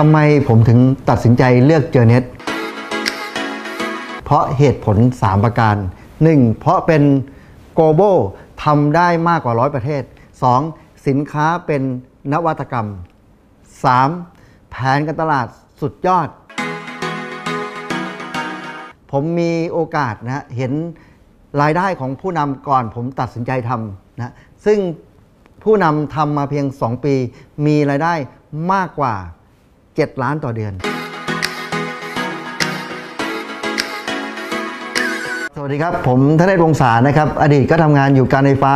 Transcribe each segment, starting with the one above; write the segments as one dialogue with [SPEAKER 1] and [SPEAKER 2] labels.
[SPEAKER 1] ทำไมผมถึงตัดสินใจเลือกเจอเน็ตเพราะเหตุผล 3 ประการ 1. เพราะเป็น global ทำได้มากกว่าร้อยประเทศ 2. สินค้าเป็นนวัตกรรม 3. แผนการตลาดสุดยอด ผมมีโอกาสนะเห็นรายได้ของผู้นำก่อนผมตัดสินใจทำนะซึ่งผู้นำทำมาเพียง 2 ปี มีรายได้มากกว่า 7 ล้านต่อเดือน สวัสดีครับ ผมธเนศวงศานะครับ อดีตก็ทำงานอยู่การไฟฟ้า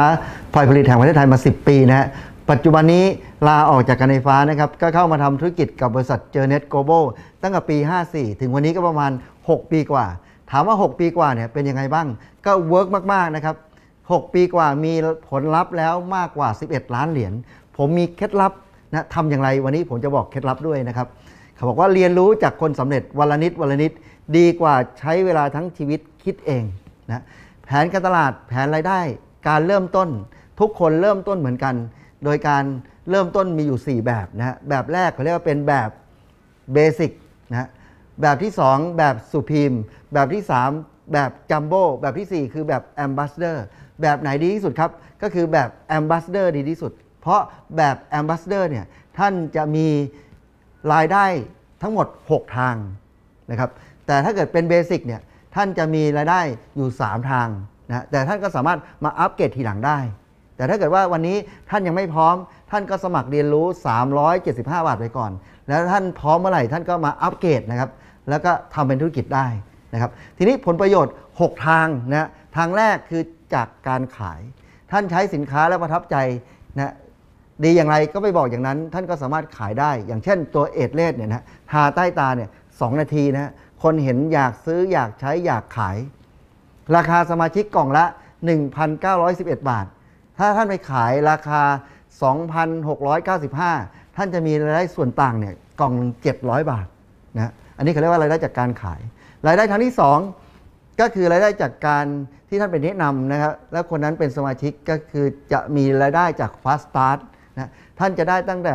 [SPEAKER 1] ฝ่ายผลิตแห่งประเทศไทยมา 10 ปีนะฮะปัจจุบันนี้ลาออกจากการไฟฟ้านะครับ ก็เข้ามาทำธุรกิจกับบริษัทเจอเน็ตโกลบอลตั้งแต่ปี 54 ถึงวันนี้ก็ประมาณ 6 ปีกว่า ถามว่า 6 ปีกว่าเนี่ยเป็นยังไงบ้าง ก็เวิร์กมาก ๆ นะครับ 6 ปีกว่ามีผลลัพธ์แล้วมากกว่า 11 ล้านเหรียญ ผมมีเคล็ดลับ นะทำอย่างไรวันนี้ผมจะบอกเคล็ดลับด้วยนะครับเขาบอกว่าเรียนรู้จากคนสำเร็จวันละนิดวันละนิดดีกว่าใช้เวลาทั้งชีวิตคิดเองนะแผนการตลาดแผนรายได้ การเริ่มต้น ทุกคนเริ่มต้นเหมือนกัน โดยการเริ่มต้นมีอยู่ 4 แบบนะแบบแรกเขาเรียกว่าเป็นแบบเบสิกนะแบบที่ 2 แบบสุพีมแบบที่ 3 แบบจัมโบ้แบบทีสี่4 คือแบบแอมบ s สเดอร์แบบไหนดีที่สุดครับ ก็คือแบบแอมบ s สเดอร์ดีที่สุด เพราะแบบแอมบ s สเดอร์เนี่ยท่านจะมีรายได้ทั้งหมด 6 ทางนะครับแต่ถ้าเกิดเป็นเบสิกเนี่ยท่านจะมีรายได้อยู่ 3 ทางนะแต่ท่านก็สามารถมาอัปเกรดทีหลังได้ แต่ถ้าเกิดว่าวันนี้ท่านยังไม่พร้อม ท่านก็สมัครเรียนรู้ 375 บาทไปก่อน แล้วท่านพร้อมเมื่อไหร่ท่านก็มาอัปเกรดนะครับแล้วก็ทำเป็นธุรกิจได้นะครับทีนี้ผลประโยชน์ 6 ทางนะทางแรกคือจากการขาย ท่านใช้สินค้าแล้วประทับใจนะ ดีอย่างไรก็ไปบอกอย่างนั้น ท่านก็สามารถขายได้ อย่างเช่นตัวเอดเลสเนี่ยนะทาใต้ตาเนี่ยสนาทีนะคนเห็นอยากซื้ออยากใช้อยากขาย ราคาสมาชิกกล่องละ 1,911 บาท ถ้าท่านไปขายราคา 2,695 ท่านจะมีรายได้ส่วนต่างเนี่ยกล่อง700 บาทนะอันนี้เขาเรียกว่ารายได้จากการขาย รายได้ทางที่ 2 ก็คือรายได้จากการที่ท่านเป็นแนะนำนะครับ แล้วคนนั้นเป็นสมาชิกก็คือจะมีรายได้จาก Fast Start นะท่านจะได้ตั้งแต่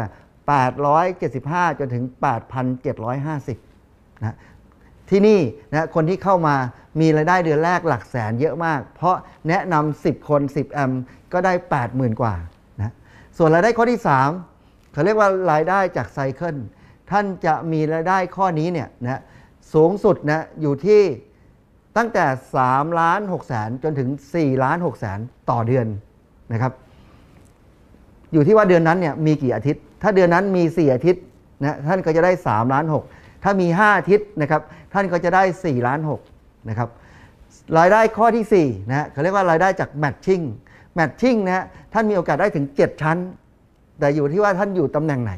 [SPEAKER 1] 875 จนถึง 8,750นะที่นี่นะคนที่เข้ามามีรายได้เดือนแรกหลักแสนเยอะมาก เพราะแนะนำ10 คน 10 แอมก็ได้ 80,000 กว่านะส่วนรายได้ข้อที่ 3เขาเรียกว่ารายได้จากไซเคิลท่านจะมีรายได้ข้อนี้เนี่ยนะสูงสุดนะอยู่ที่ตั้งแต่3ล้าน6แสนจนถึง4ล้าน6แสนต่อเดือนนะครับ อยู่ที่ว่าเดือนนั้นเนี่ยมีกี่อาทิตย์ ถ้าเดือนนั้นมี 4 อาทิตย์นะท่านก็จะได้3ล้าน6ถ้ามี 5 อาทิตย์นะครับท่านก็จะได้4ล้าน6นะครับรายได้ข้อที่4นะเขาเรียกว่ารายได้จากแมทชิ่งแมทชิ่งนะท่านมีโอกาสได้ถึง 7 ชั้น แต่อยู่ที่ว่าท่านอยู่ตำแหน่งไหน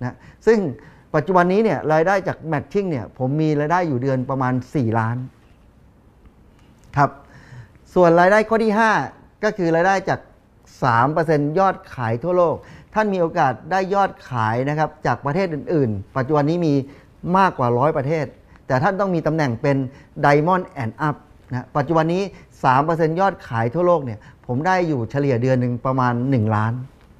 [SPEAKER 1] นะซึ่งปัจจุบันนี้เนี่ยรายได้จากแมทชิ่งเนี่ยผมมีรายได้อยู่เดือนประมาณ 4 ล้านครับส่วนรายได้ข้อที่ 5 ก็คือรายได้จาก 3%ยอดขายทั่วโลก ท่านมีโอกาสได้ยอดขายนะครับจากประเทศอื่น ๆ ปัจจุบันนี้มีมากกว่าร้อยประเทศ แต่ท่านต้องมีตำแหน่งเป็น Diamond and Up นะปัจจุบันนี้ 3%ยอดขายทั่วโลกเนี่ยผมได้อยู่เฉลี่ยเดือนหนึ่งประมาณ 1 ล้าน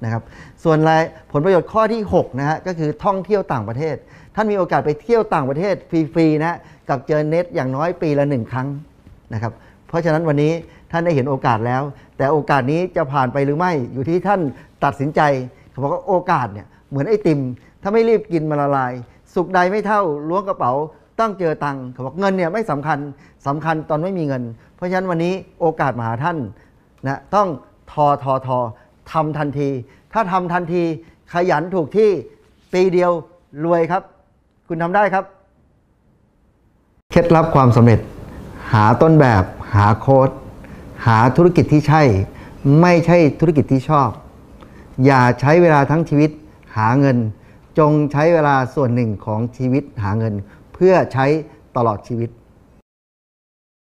[SPEAKER 1] นะครับส่วนรายผลประโยชน์ข้อที่6นะฮะก็คือท่องเที่ยวต่างประเทศ ท่านมีโอกาสไปเที่ยวต่างประเทศฟรีๆนะกับเจอเน็ตอย่างน้อยปีละหนึ่งครั้งนะครับเพราะฉะนั้นวันนี้ ท่านได้เห็นโอกาสแล้ว แต่โอกาสนี้จะผ่านไปหรือไม่อยู่ที่ท่านตัดสินใจเขาบอกว่าโอกาสเนี่ยเหมือนไอติม ถ้าไม่รีบกินมาละลาย สุขใดไม่เท่าล้วงกระเป๋าต้องเจอตังค์เขาบอกเงินเนี่ยไม่สำคัญสำคัญตอนไม่มีเงิน เพราะฉะนั้นวันนี้โอกาสมาหาท่านนะต้องทอทอทอทำทันที ถ้าทำทันทีขยันถูกที่ปีเดียวรวยครับ คุณทำได้ครับ เคล็ดลับความสำเร็จ หาต้นแบบหาโค้ด หาธุรกิจที่ใช่ ไม่ใช่ธุรกิจที่ชอบ อย่าใช้เวลาทั้งชีวิตหาเงิน จงใช้เวลาส่วนหนึ่งของชีวิตหาเงิน เพื่อใช้ตลอดชีวิต